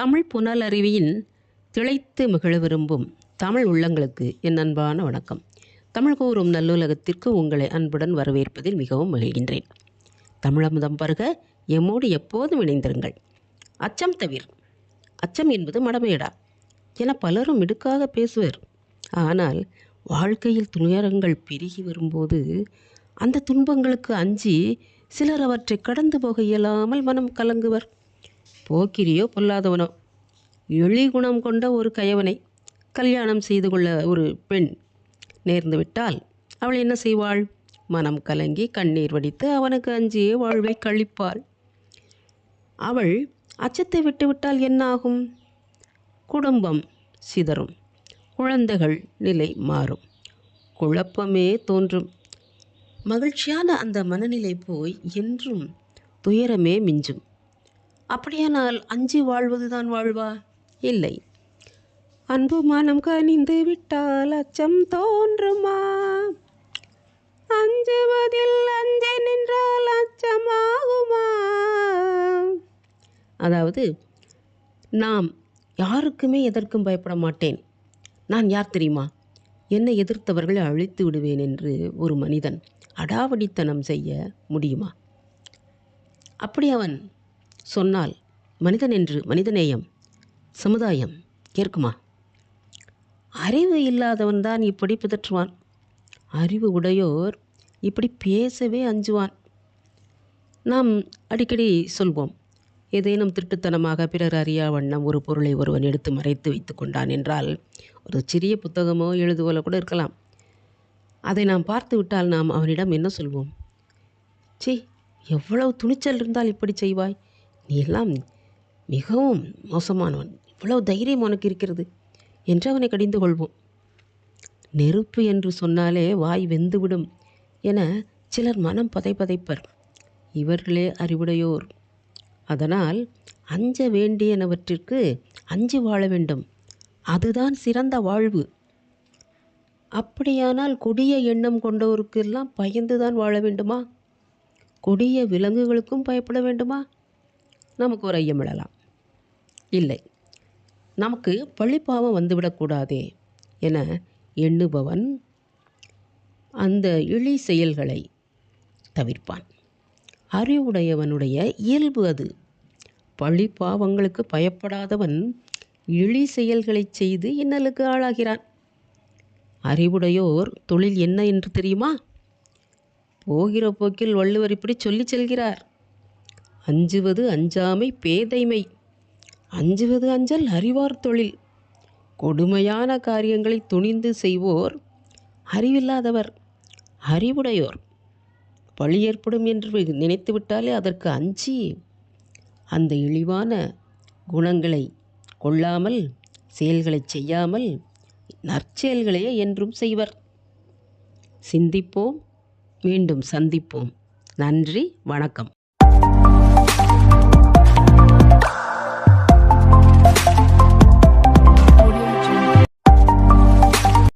தமிழ் புனலறிவியின் திளைத்து மகிழ விரும்பும் தமிழ் உள்ளங்களுக்கு என் அன்பான வணக்கம். தமிழ் கூறும் நல்லுலகத்திற்கு உங்களை அன்புடன் வரவேற்பதில் மிகவும் மகிழ்கின்றேன். தமிழமுதம் பருக எம்மோடு எப்போதும் இணைந்திருங்கள். அச்சம் தவிர அச்சம் என்பது மடமையடா. என பலரும் இடுக்காக பேசுவர். ஆனால் வாழ்க்கையில் துயரங்கள் பெருகி வரும்போது அந்த துன்பங்களுக்கு அஞ்சி சிலர் அவற்றை கடந்து போக இயலாமல் மனம் கலங்குவர். போக்கிரியோ பொல்லாதவனோ. எளி குணம் கொண்ட ஒரு கயவனை கல்யாணம் செய்து கொள்ள ஒரு பெண் நேர்ந்து விட்டால் அவள் என்ன செய்வாள்? மனம் கலங்கி கண்ணீர் வடித்து அவனுக்கு அஞ்சியே வாழ்வை கழிப்பாள். அவள் அச்சத்தை விட்டுவிட்டால் என்ன ஆகும் குடும்பம் சிதறும். குழந்தைகள் நிலை மாறும். குழப்பமே தோன்றும். மகிழ்ச்சியான அந்த மனநிலை போய் என்றும் துயரமே மிஞ்சும். அப்படியானால் அஞ்சி வாழ்வதுதான் வாழ்வா? இல்லை. அன்பு மனம் கனிந்து விட்டால் அச்சம் தோன்றுமா? அஞ்சுவதில் அஞ்சை நின்றால் அச்சமாகுமா? அதாவது நாம் யாருக்குமே எதற்கும் பயப்பட மாட்டேன். நான் யார் தெரியுமா? என்னை எதிர்த்தவர்களை அழித்து விடுவேன் என்று ஒரு மனிதன் அடாவடித்தனம் செய்ய முடியுமா? அப்படி அவன் சொன்னால் மனிதன் என்று மனிதநேயம் சமுதாயம் கேட்குமா? அறிவு இல்லாதவன் தான் இப்படி பிதற்றுவான். அறிவு உடையோர் இப்படி பேசவே அஞ்சுவான். நாம் அடிக்கடி சொல்வோம் ஏதேனும் திருட்டுத்தனமாக பிறர் அறியா வண்ணம் ஒரு பொருளை ஒருவன் எடுத்து மறைத்து வைத்து கொண்டான் என்றால் ஒரு சிறிய புத்தகமோ எழுதுகோலோ கூட இருக்கலாம். அதை நாம் பார்த்து விட்டால் நாம் அவனிடம் என்ன சொல்வோம்? சி எவ்வளவு துணிச்சல் இருந்தால் இப்படி செய்வாய்? நீ எல்லாம் மிகவும் மோசமானவன். இவ்வளவு தைரியம் உனக்கு இருக்கிறது என்று அவனை கடிந்து கொள்வோம். நெருப்பு என்று சொன்னாலே வாய் வெந்துவிடும் என சிலர் மனம் பதைப்பதைப்பர் இவர்களே அறிவுடையோர். அதனால் அஞ்ச வேண்டியனவற்றிற்கு அஞ்சு வாழ வேண்டும். அதுதான் சிறந்த வாழ்வு. அப்படியானால் கொடிய எண்ணம் கொண்டவருக்கெல்லாம் பயந்துதான் வாழ வேண்டுமா? கொடிய விலங்குகளுக்கும் பயப்பட வேண்டுமா? நமக்கு ஒரு ஐயம் எழலாம் இல்லை. நமக்கு பழிப்பாவம் வந்துவிடக்கூடாதே என எண்ணுபவன் அந்த இழி செயல்களை தவிர்ப்பான். அறிவுடையவனுடைய இயல்பு அது. பழி பாவங்களுக்கு பயப்படாதவன் இழி செயல்களை செய்து இன்னலுக்கு ஆளாகிறான். அறிவுடையோர் தொழில் என்ன என்று தெரியுமா? போகிற போக்கில் வள்ளுவர் இப்படி சொல்லி செல்கிறார். அஞ்சுவது அஞ்சாமை பேதைமை. அஞ்சுவது அஞ்சல் அறிவார் தொழில். கொடுமையான காரியங்களை துணிந்து செய்வோர் அறிவில்லாதவர் அறிவுடையோர். பழி ஏற்படும் என்று நினைத்துவிட்டாலே அதற்கு அஞ்சி. அந்த இழிவான குணங்களை கொள்ளாமல் செயல்களை செய்யாமல் நற்செயல்களையே என்றும் செய்வர். சிந்திப்போம் மீண்டும் சந்திப்போம். நன்றி வணக்கம். Bye.